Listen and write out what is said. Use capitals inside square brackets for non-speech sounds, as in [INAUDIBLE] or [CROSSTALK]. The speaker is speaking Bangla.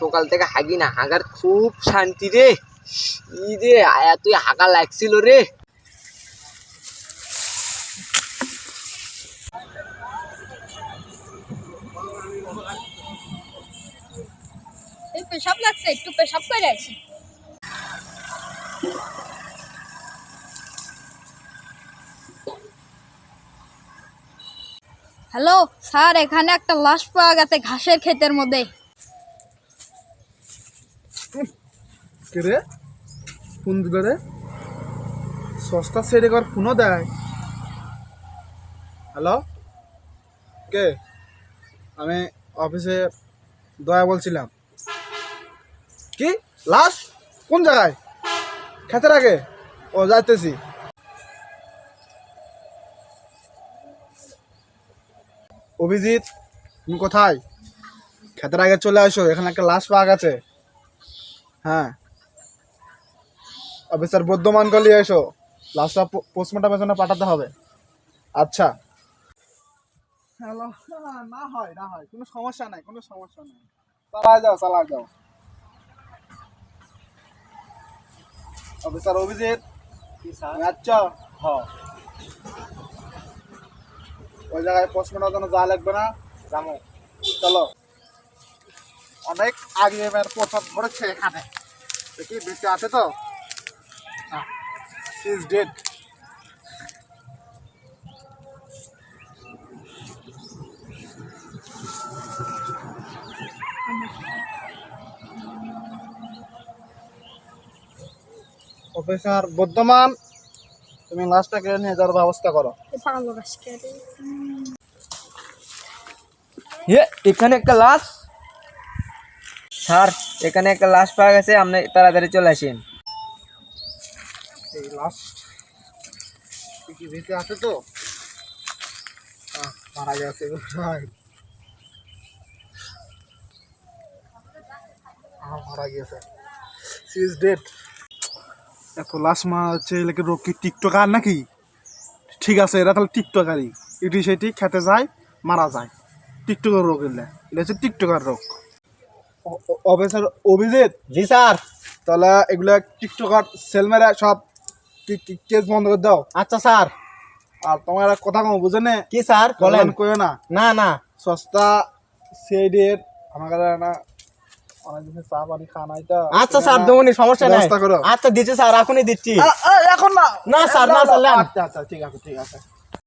সকাল থেকে হাগি না, হাগার খুব শান্তি রে। ই রে এতই হাগা লাগছিল রে। পেশাব লাগছে, একটু পেশাব করে আছি হ্যালো, স্যার, এখানে একটা লাশ পাওয়া গেছে ঘাসের ক্ষেতের মধ্যে। [LAUGHS] কে রে ফোন দিল সস্তা সেরে কর ফোনও দেয়। হ্যালো? কে? আমি অফিসে দয়া বলছিলাম। কি? লাশ? কোন জায়গায়? খেতের আগে? ও, যাইতেছি। অভিজিৎ, তুমি কোথায়? খেতের আগে চলে আসো, এখানে একটা লাশ পাওয়া গেছে। হ্যাঁ। অফিসার বর্ধমান গলি এসো। লাস্টটা পোস্টমর্টমের জন্য পাঠাতে হবে। আচ্ছা। হ্যালো না হয় না হয়। কোনো সমস্যা নাই কোনো সমস্যা নাই। চালায় যাও চালায় যাও। অফিসার অভিজিৎ আচ্ছা হ। ওই জায়গায় পোস্টমর্টমের জন্য যা লাগবে না? যাব। চলো। অনেক আগে এবার প্রথম ধরেছে এখানে। দেখি বেঁচে আছে তো? ইজ ডেড অফিসার বর্ধমান তুমি লাশটা কেড়ে নিয়ে যাওয়ার ব্যবস্থা করো। এ এখানে একটা লাশ স্যার, এখানে একটা লাশ পাওয়া গেছে, আপনি তাড়াতাড়ি চলে আসেন। মারা এত লাশ মা হচ্ছে এলাকার রোগ কি টিকটকার নাকি? ঠিক আছে, এরা তাহলে টিকটকারই। এটি সেটি খেতে যায়, মারা যায়। টিকটকার রোগ এলে। এটা হচ্ছে টিকটকার রোগ। অফিসার অভিজিৎ? জি স্যার। তাহলে এগুলা টিকটকার সেল মেরে সব কেস বন্ধ করে দাও। আচ্ছা স্যার। আর তোমার কথা কম বুঝে নে কি স্যার? বলেন। কইও না। না না। সস্তা সিআইডির আমার না চা পানি তো। আচ্ছা স্যার দেবনি সমস্যা নাই। করো। আচ্ছা দিচ্ছি স্যার এখনই দিচ্ছি। এখন না। না, স্যার, না, স্যার, আচ্ছা আচ্ছা ঠিক আছে ঠিক আছে।